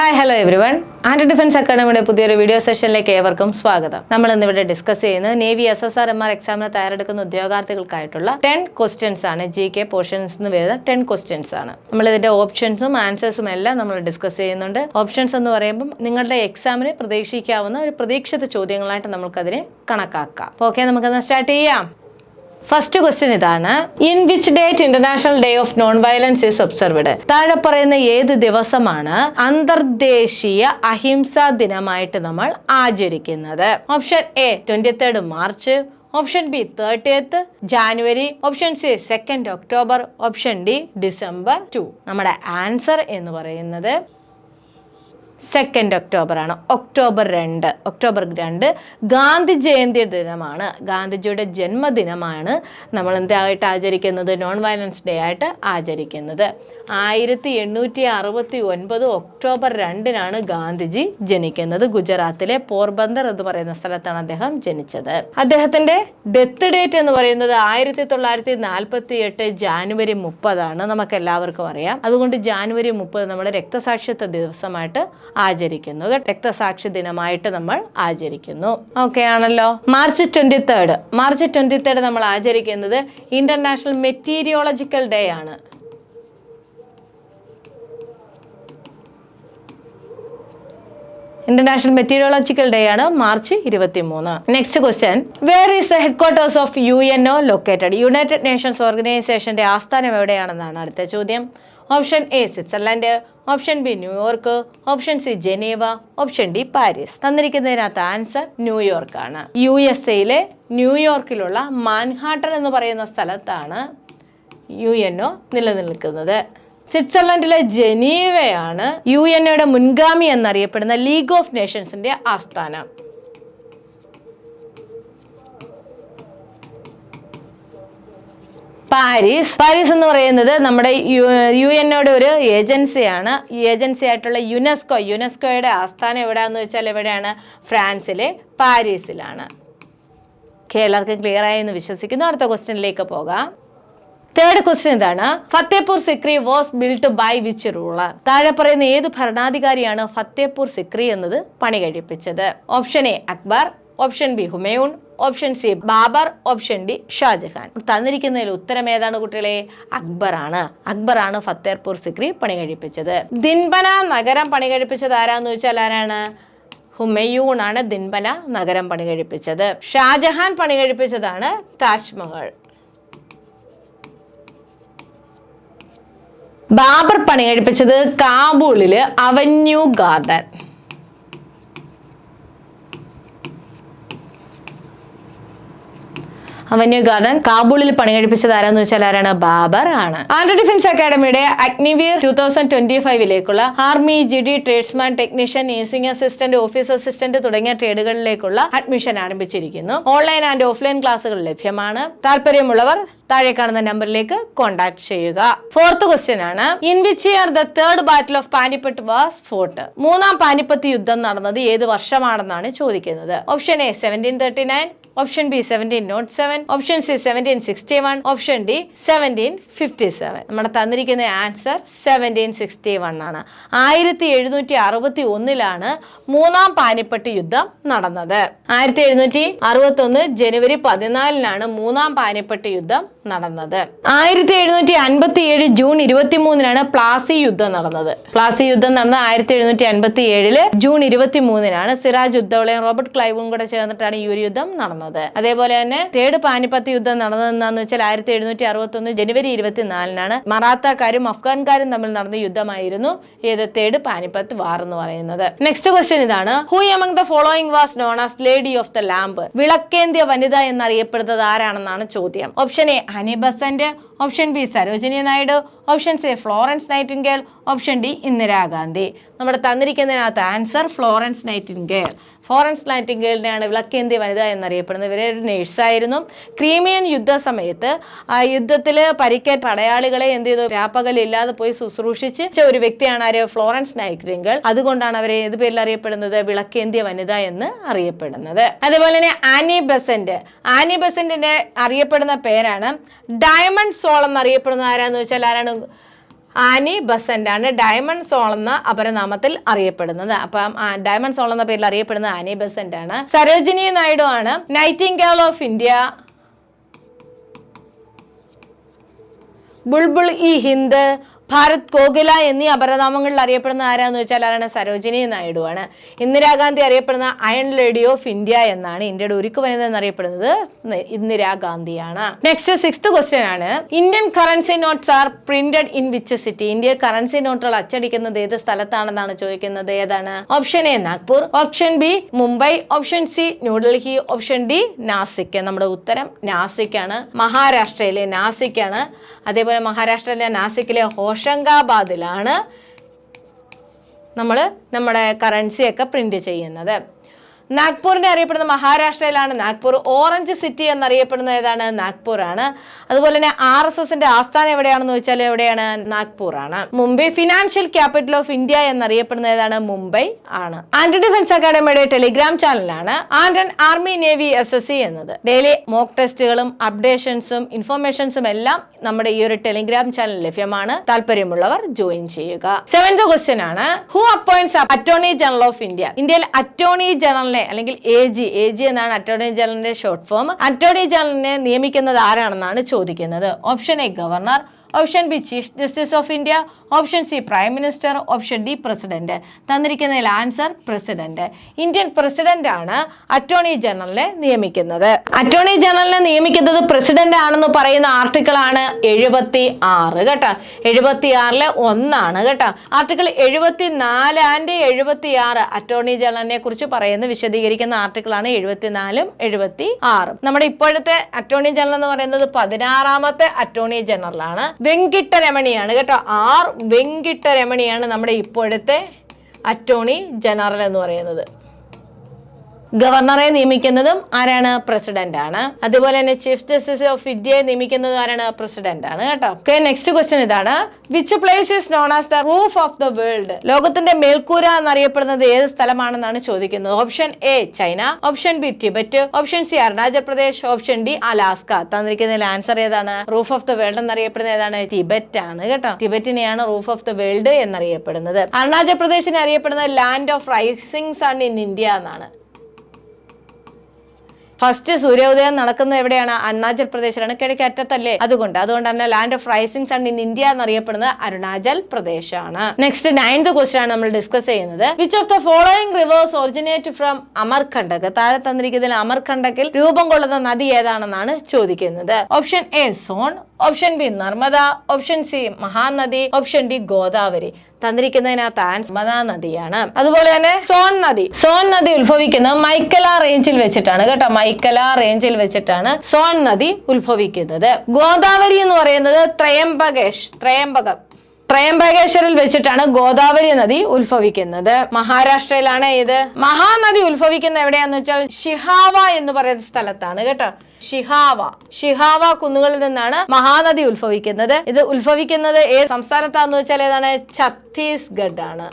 Hi hello everyone Andhra defence അക്കാഡമിയുടെ പുതിയൊരു video സെഷനിലേക്ക് ഏവർക്കും സ്വാഗതം. നമ്മൾ ഇന്ന് ഇവിടെ ഡിസ്കസ് ചെയ്യുന്നത് navy S S R M R എക്സാമിന് തയ്യാറെടുക്കുന്ന ഉദ്യോഗാർത്ഥികൾക്കായിട്ടുള്ള ടെൻ ക്വസ്റ്റ്യൻസ് ആണ്. ജി കെ പോർഷൻസ് എന്ന് വരുന്ന ടെൻ ക്വസ്റ്റ്യൻസ് ആണ്. നമ്മൾ ഇതിന്റെ ഓപ്ഷൻസും ആൻസേഴ്സും എല്ലാം നമ്മൾ ഡിസ്കസ് ചെയ്യുന്നുണ്ട്. ഓപ്ഷൻസ് എന്ന് പറയുമ്പോൾ നിങ്ങളുടെ എക്സാമിന് പ്രതീക്ഷിക്കാവുന്ന ഒരു പ്രതീക്ഷിത ചോദ്യങ്ങളായിട്ട് നമുക്കതിനെ കണക്കാക്കാം. ഓക്കെ നമുക്കത് സ്റ്റാർട്ട് ചെയ്യാം. ഫസ്റ്റ് ക്വസ്റ്റ്യൻ ഇതാണ്. In which date international day of non violence is observed താഴെ പറയുന്ന ഏത് ദിവസമാണ് അന്തർദേശീയ അഹിംസാ ദിനമായിട്ട് നമ്മൾ ആചരിക്കുന്നത്? Option A twenty third March option B thirtieth January option C second October option D December two നമ്മുടെ ആൻസർ എന്ന് പറയുന്നത് സെക്കൻഡ് ഒക്ടോബർ ആണ്. ഒക്ടോബർ രണ്ട്. ഒക്ടോബർ രണ്ട് ഗാന്ധി ജയന്തി ദിനമാണ്. ഗാന്ധിജിയുടെ ജന്മദിനമാണ് നമ്മൾ എന്തായിട്ട് ആചരിക്കുന്നത്? നോൺ വയലൻസ് ഡേ ആയിട്ട് ആചരിക്കുന്നത്. ആയിരത്തി എണ്ണൂറ്റി അറുപത്തി ഒൻപത് ഒക്ടോബർ രണ്ടിനാണ് ഗാന്ധിജി ജനിക്കുന്നത്. ഗുജറാത്തിലെ പോർബന്ദർ എന്ന് പറയുന്ന സ്ഥലത്താണ് അദ്ദേഹം ജനിച്ചത്. അദ്ദേഹത്തിന്റെ ഡെത്ത് ഡേറ്റ് എന്ന് പറയുന്നത് ആയിരത്തി തൊള്ളായിരത്തി നാൽപ്പത്തി എട്ട് ജാനുവരി മുപ്പതാണ്. നമുക്ക് എല്ലാവർക്കും അറിയാം. അതുകൊണ്ട് ജാനുവരി മുപ്പത് നമ്മൾ രക്തസാക്ഷിത്വ ദിവസമായിട്ട് ആചരിക്കുന്നു. രക്തസാക്ഷി ദിനമായിട്ട് നമ്മൾ ആചരിക്കുന്നു. ഓക്കെ ആണല്ലോ. March twenty third March twenty third നമ്മൾ ആചരിക്കുന്നത് ഇന്റർനാഷണൽ മെറ്റീരിയോളജിക്കൽ ഡേ ആണ്. ഇന്റർനാഷണൽ മെറ്റീരിയോളജിക്കൽ ഡേ ആണ് മാർച്ച് ഇരുപത്തി മൂന്ന് next question where is the headquarters of U N O located United Nations ഓർഗനൈസേഷന്റെ ആസ്ഥാനം എവിടെയാണെന്നാണ് അടുത്ത ചോദ്യം. Option A Switzerland option B New York option C Geneva option D Paris തന്നിരിക്കുന്നതിനകത്ത് answer New York ആണ്. U S എയിലെ ന്യൂയോർക്കിലുള്ള മാൻഹാട്ടൺ എന്ന് പറയുന്ന സ്ഥലത്താണ് യു എൻ ഒ നിലനിൽക്കുന്നത്. സ്വിറ്റ്സർലൻഡിലെ ജനീവയാണ് യു എൻ ഒയുടെ മുൻഗാമി എന്നറിയപ്പെടുന്ന ലീഗ് ഓഫ് നേഷൻസിന്റെ ആസ്ഥാനം. പാരീസ്. പാരീസ് എന്ന് പറയുന്നത് നമ്മുടെ യു എന്നോട് ഒരു ഏജൻസിയാണ്. ഈ ഏജൻസി ആയിട്ടുള്ള യുനെസ്കോ യുനെസ്കോയുടെ ആസ്ഥാനം എവിടെയാന്ന് വെച്ചാൽ എവിടെയാണ്? ഫ്രാൻസിലെ പാരീസിലാണ്. എല്ലാവർക്കും ക്ലിയർ ആയി എന്ന് വിശ്വസിക്കുന്നു. അടുത്ത ക്വസ്റ്റ്യനിലേക്ക് പോകാം. തേർഡ് ക്വസ്റ്റ്യൻ ഇതാണ്. Fatehpur Sikri was built by which ruler താഴെ പറയുന്ന ഏത് ഭരണാധികാരിയാണ് ഫത്തേപൂർ സിക്രി എന്നത് പണി കഴിപ്പിച്ചത്? Option A Akbar. Option B Humayun. Option C Babur. Option D Shahjahan. തന്നിരിക്കുന്നതിൽ ഉത്തരം ഏതാണ് കുട്ടികളെ? അക്ബർ അക്ബറാണ്. അക്ബറാണ് ഫത്തേർപൂർ സിക്രി പണി കഴിപ്പിച്ചത് ദിൻപന നഗരം പണി കഴിപ്പിച്ചത് ആരാന്ന് ചോദിച്ചാൽ ആരാണ്? ഹുമയൂൺ ആണ് ദിൻപന നഗരം പണി കഴിപ്പിച്ചത് ഷാജഹാൻ പണി കഴിപ്പിച്ചതാണ് താജ്മഹൽ. ബാബർ പണി കഴിപ്പിച്ചത് കാബൂളിൽ അവന്യൂ ഗാർഡൻ. അവന്യൂ ഗാർഡൻ കാബൂളിൽ പണി കഴിപ്പിച്ചത് ആരാന്ന് വെച്ചാൽ ആരാണ്? ബാബർ ആണ്. ആന്ധ്ര ഡിഫൻസ് അക്കാഡമിയുടെ Agniveer two thousand twenty ഫൈവിലേക്കുള്ള army G D tradesman technician nursing assistant office assistant തുടങ്ങിയ ട്രേഡുകളിലേക്കുള്ള അഡ്മിഷൻ ആരംഭിച്ചിരിക്കുന്നു. ഓൺലൈൻ ആൻഡ് ഓഫ്ലൈൻ ക്ലാസ്സുകൾ ലഭ്യമാണ്. താല്പര്യമുള്ളവർ താഴെ കാണുന്ന നമ്പറിലേക്ക് കോൺടാക്ട് ചെയ്യുക. ഫോർത്ത് ക്വസ്റ്റ്യൻ ആണ്. In which year the third battle of Panipat was fought മൂന്നാം പാനിപ്പത്ത് യുദ്ധം നടന്നത് ഏത് വർഷമാണെന്നാണ് ചോദിക്കുന്നത്. Option A seventeen thirty nine option B seventeen nought seven option C seventeen sixty one option D seventeen fifty seven നമ്മുടെ തന്നിരിക്കുന്ന answer seventeen sixty one ആണ്. ആയിരത്തി എഴുന്നൂറ്റി അറുപത്തി ഒന്നിലാണ് മൂന്നാം പാനിപ്പട്ട് യുദ്ധം നടന്നത്. ആയിരത്തി എഴുന്നൂറ്റി അറുപത്തി ഒന്ന് ജനുവരി പതിനാലിനാണ് മൂന്നാം പാനിപ്പട്ട് യുദ്ധം നടന്നത്. ആയിരത്തി എഴുന്നൂറ്റി അൻപത്തി ഏഴ് ജൂൺ ഇരുപത്തി മൂന്നിനാണ് പ്ലാസി യുദ്ധം നടന്നത്. പ്ലാസി യുദ്ധം നടന്ന ആയിരത്തി എഴുന്നൂറ്റി അൻപത്തി ഏഴിൽ ജൂൺ ഇരുപത്തി മൂന്നിനാണ് സിറാജ് ഉദ്ദൗളയും റോബർട്ട് ക്ലൈവും കൂടെ ചേർന്നിട്ടാണ് ഈ ഒരു യുദ്ധം നടന്നത്. അതേപോലെ തന്നെ തേർഡ് പാനിപ്പത്ത് യുദ്ധം നടന്നതെന്നാന്ന് വെച്ചാൽ ആയിരത്തി എഴുന്നൂറ്റി അറുപത്തി ഒന്ന് ജനുവരി ഇരുപത്തിനാലിനാണ് മറാത്തക്കാരും അഫ്ഗാൻകാരും തമ്മിൽ നടന്ന യുദ്ധമായിരുന്നു ഏത് തേർഡ് പാനിപ്പത്ത് വാർ എന്ന് പറയുന്നത്. നെക്സ്റ്റ് ക്വസ്റ്റ്യൻ ഇതാണ്. Who among the following was known as lady of the lamp വിളക്കേന്ത്യ വനിത എന്നറിയപ്പെടുന്നത് ആരാണെന്നാണ് ചോദ്യം. Option A Annie Besant option B Sarojini Naidu option C Florence Nightingale option D Indira Gandhi നമ്മുടെ തന്നിരിക്കുന്നതിനകത്ത് answer Florence Nightingale Florence നൈറ്റിംഗേലിനെയാണ് വിളക്കേന്ത്യ വനിത എന്നറിയപ്പെടുന്നത്. ഇവരെ ഒരു നേഴ്സായിരുന്നു. ക്രീമിയൻ യുദ്ധ സമയത്ത് ആ യുദ്ധത്തിൽ പരിക്കേറ്റ പടയാളികളെ എന്ത് ചെയ്തു? രാപ്പകലില്ലാതെ പോയി ശുശ്രൂഷിച്ച ഒരു വ്യക്തിയാണ് ആര്? ഫ്ലോറൻസ് നൈറ്റിൻഗേൾ അതുകൊണ്ടാണ് അവരെ ഏത് പേരിൽ അറിയപ്പെടുന്നത്? വിളക്കേന്ത്യ വനിത എന്ന് അറിയപ്പെടുന്നത്. അതുപോലെ തന്നെ ആനി ബസന്റ്. ആനി ബസന്റിന്റെ അറിയപ്പെടുന്ന പേരാണ് ഡയമണ്ട് സോൾ എന്നറിയപ്പെടുന്ന ആരാന്ന് വെച്ചാൽ ആരാണ്? ആനി ബസന്റ് ആണ് ഡയമണ്ട് സോൾ എന്ന അപരനാമത്തിൽ അറിയപ്പെടുന്നത്. അപ്പം ഡയമണ്ട് സോൾ എന്ന പേരിൽ അറിയപ്പെടുന്നത് ആനി ബസന്റ് ആണ് സരോജിനി നായിഡു ആണ്. Nightingale of India. Bulbul e Hind. Bharat Kokila എന്നീ അപരനാമങ്ങളിൽ അറിയപ്പെടുന്ന ആരാന്ന് വെച്ചാൽ ആരാണ്? സരോജിനി നായിഡു ആണ് ഇന്ദിരാഗാന്ധി അറിയപ്പെടുന്ന അയൺ ലേഡി ഓഫ് ഇന്ത്യ എന്നാണ് ഇന്ത്യയുടെ ഉരുക്ക് വനിത എന്നറിയപ്പെടുന്നത് ഇന്ദിരാഗാന്ധിയാണ്. നെക്സ്റ്റ് സിക്സ്ത് ക്വസ്റ്റ്യൻ ആണ്. Indian currency notes are printed in which city India currency നോട്ടുകൾ അച്ചടിക്കുന്നത് ഏത് സ്ഥലത്താണെന്നാണ് ചോദിക്കുന്നത്? ഏതാണ്? Option A Nagpur. Option B Mumbai. Option C New Delhi option D Nashik. നമ്മുടെ ഉത്തരം നാസിക് ആണ്. മഹാരാഷ്ട്രയിലെ നാസിക് ആണ്. അതേപോലെ മഹാരാഷ്ട്രയിലെ നാസിക്കിലെ ഹോഷങ്കാബാദിലാണ് നമ്മൾ നമ്മുടെ കറൻസിയൊക്കെ പ്രിന്റ് ചെയ്യുന്നത്. നാഗ്പൂരിനെ അറിയപ്പെടുന്ന മഹാരാഷ്ട്രയിലാണ് നാഗ്പൂർ. ഓറഞ്ച് സിറ്റി എന്നറിയപ്പെടുന്ന ഏതാണ്? നാഗ്പൂർ ആണ് അതുപോലെ തന്നെ ആർ എസ് എസിന്റെ ആസ്ഥാനം എവിടെയാണെന്ന് വെച്ചാൽ എവിടെയാണ്? നാഗ്പൂർ ആണ് Mumbai financial capital of India എന്നറിയപ്പെടുന്ന ഏതാണ്? മുംബൈ ആണ്. ആന്റി ഡിഫൻസ് അക്കാഡമിയുടെ ടെലിഗ്രാം ചാനലാണ് and army navy S S C എന്നത്. ഡെയിലി മോക്ക് ടെസ്റ്റുകളും അപ്ഡേഷൻസും ഇൻഫർമേഷൻസും എല്ലാം നമ്മുടെ ഈ ഒരു ടെലിഗ്രാം ചാനൽ ലഭ്യമാണ്. താല്പര്യമുള്ളവർ ജോയിൻ ചെയ്യുക. സെവൻത് ക്വസ്റ്റ്യൻ ആണ്. Who appoints attorney general of India ഇന്ത്യയിൽ അറ്റോർണി ജനറലിനെ അല്ലെങ്കിൽ എ ജി എ ജി എന്നാണ് അറ്റോർണി ജനറലിന്റെ ഷോർട്ട് ഫോം അറ്റോർണി ജനറലിനെ നിയമിക്കുന്നത് ആരാണെന്നാണ് ചോദിക്കുന്നത്? Option A governor option B chief justice of India option C prime minister option D president. തന്നിരിക്കുന്നതിൽ answer president. Indian president ആണ് അറ്റോർണി ജനറലിനെ നിയമിക്കുന്നത്. അറ്റോർണി ജനറലിനെ നിയമിക്കുന്നത് പ്രസിഡന്റ് ആണെന്ന് പറയുന്ന ആർട്ടിക്കിൾ ആണ് എഴുപത്തി ആറ് കേട്ടോ. എഴുപത്തി ആറിലെ ഒന്നാണ് കേട്ടോ. ആർട്ടിക്കിൾ എഴുപത്തി നാല് ആൻഡ് എഴുപത്തി ആറ് അറ്റോർണി ജനറലിനെ കുറിച്ച് പറയുന്ന വിശദീകരിക്കുന്ന ആർട്ടിക്കിൾ ആണ് എഴുപത്തിനാലും എഴുപത്തി ആറും നമ്മുടെ ഇപ്പോഴത്തെ അറ്റോർണി ജനറൽ എന്ന് പറയുന്നത് പതിനാറാമത്തെ അറ്റോർണി ജനറൽ ആണ്. വെങ്കിട്ടരമണിയാണ്. കേട്ടോ ആർ വെങ്കിട്ടരമണിയാണ് നമ്മുടെ ഇപ്പോഴത്തെ അറ്റോർണി ജനറൽ എന്ന് പറയുന്നത്. ഗവർണറെ നിയമിക്കുന്നതും ആരാണ് പ്രസിഡന്റ് ആണ് അതുപോലെ തന്നെ ചീഫ് ജസ്റ്റിസ് ഓഫ് ഇന്ത്യയെ നിയമിക്കുന്നതും ആരാണ് പ്രസിഡന്റ് ആണ് കേട്ടോ. ഓക്കെ നെക്സ്റ്റ് ക്വസ്റ്റ്യൻ ഇതാണ്. Which place is known as the roof of the world ലോകത്തിന്റെ മേൽക്കൂര എന്നറിയപ്പെടുന്നത് ഏത് സ്ഥലമാണെന്നാണ് ചോദിക്കുന്നത്. Option A China option B Tibet option C Arunachal Pradesh. Option D Alaska തന്നിരിക്കുന്നതിൽ answer ഏതാണ്? റൂഫ് ഓഫ് ദ വേൾഡ് എന്നറിയപ്പെടുന്നത് ഏതാണ്? ടിബറ്റ് ആണ് കേട്ടോ. ടിബറ്റിനെയാണ് റൂഫ് ഓഫ് ദ വേൾഡ് എന്നറിയപ്പെടുന്നത്. അരുണാചൽ പ്രദേശിനെ അറിയപ്പെടുന്നത് land of rising sun in India എന്നാണ്. ഫസ്റ്റ് സൂര്യോദയം നടക്കുന്നത് എവിടെയാണ്? അരുണാചൽ പ്രദേശിലാണ്. കിഴക്ക് അറ്റത്തല്ലേ അതുകൊണ്ട്. അതുകൊണ്ട് തന്നെ land of rising sun in India എന്നറിയപ്പെടുന്നത് അരുണാചൽ പ്രദേശാണ്. നെക്സ്റ്റ് നയൻത് ക്വസ്റ്റൻ ആണ് നമ്മൾ ഡിസ്കസ് ചെയ്യുന്നത്. Which of the following rivers originate from Amarkantak താഴെ തന്നിരിക്കുന്നതിൽ അമർകണ്ടകിൽ രൂപം കൊള്ളുന്ന നദി ഏതാണെന്നാണ് ചോദിക്കുന്നത്. Option A Son option B Narmada option C Mahanadi option D Godavari തന്നിരിക്കുന്നതിനകത്ത് Narmada നദിയാണ്. അതുപോലെ തന്നെ സോൺ നദി. സോൺ നദി ഉത്ഭവിക്കുന്നത് മൈക്കല റേഞ്ചിൽ വെച്ചിട്ടാണ് കേട്ടോ. മൈക്കല റേഞ്ചിൽ വെച്ചിട്ടാണ് സോൺ നദി ഉത്ഭവിക്കുന്നത്. ഗോദാവരി എന്ന് പറയുന്നത് ത്രയംബകേഷ് ത്രയംബകം. ത്രയംബകേശ്വരിൽ വെച്ചിട്ടാണ് ഗോദാവരി നദി ഉത്ഭവിക്കുന്നത്. മഹാരാഷ്ട്രയിലാണ് ഇത്. മഹാനദി ഉത്ഭവിക്കുന്ന എവിടെയാന്ന് വെച്ചാൽ ഷിഹാവ എന്ന് പറയുന്ന സ്ഥലത്താണ് കേട്ടോ. ഷിഹാവ ഷിഹാവ കുന്നുകളിൽ നിന്നാണ് മഹാനദി ഉത്ഭവിക്കുന്നത്. ഇത് ഉത്ഭവിക്കുന്നത് ഏത് സംസ്ഥാനത്താന്ന് വെച്ചാൽ ഏതാണ്? ഛത്തീസ്ഗഡ് ആണ്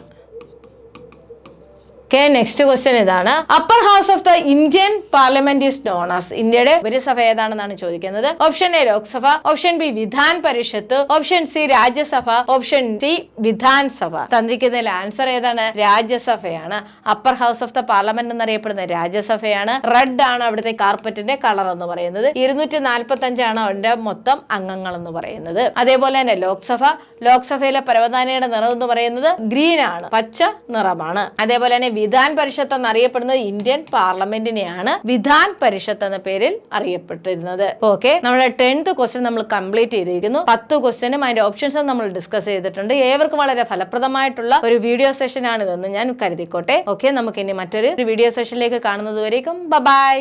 ഓക്കെ നെക്സ്റ്റ് ക്വസ്റ്റ്യൻ ഇതാണ്. Upper house of the Indian parliament is known as ഇന്ത്യയുടെ ഉപരിസഭ ഏതാണെന്നാണ് ചോദിക്കുന്നത്? Option A Lok Sabha option B Vidhan Parishad option C Rajya Sabha option C Vidhan Sabha തന്നിരിക്കുന്നതിൽ answer ഏതാണ്? രാജ്യസഭയാണ് upper house of the parliament എന്നറിയപ്പെടുന്ന രാജ്യസഭയാണ് red ആണ് അവിടുത്തെ കാർപ്പറ്റിന്റെ colour എന്ന് പറയുന്നത്. ഇരുന്നൂറ്റി നാൽപ്പത്തി അഞ്ചാണ് അവരുടെ മൊത്തം അംഗങ്ങൾ എന്ന് പറയുന്നത്. അതേപോലെ തന്നെ ലോക്സഭ ലോക്സഭയിലെ പരവതാനിയുടെ നിറം എന്ന് പറയുന്നത് ഗ്രീൻ ആണ്. പച്ച നിറമാണ്. അതേപോലെ തന്നെ വിധാൻ പരിഷത്ത് എന്നറിയപ്പെടുന്നത് ഇന്ത്യൻ പാർലമെന്റിനെയാണ് വിധാൻ പരിഷത്ത് എന്ന പേരിൽ അറിയപ്പെട്ടിരുന്നത്. ഓക്കെ നമ്മുടെ ടെൻത്ത് ക്വസ്റ്റ്യൻ നമ്മൾ കംപ്ലീറ്റ് ചെയ്തിരിക്കുന്നു. പത്ത് ക്വസ്റ്റ്യനും അതിന്റെ ഓപ്ഷൻസും നമ്മൾ ഡിസ്കസ് ചെയ്തിട്ടുണ്ട്. ഏവർക്കും വളരെ ഫലപ്രദമായിട്ടുള്ള ഒരു വീഡിയോ സെഷൻ ആണ് ഇതെന്ന് ഞാൻ കരുതിക്കോട്ടെ. ഓക്കെ നമുക്ക് ഇനി മറ്റൊരു വീഡിയോ സെഷനിലേക്ക് കാണുന്നത് വരേക്കും. ബൈ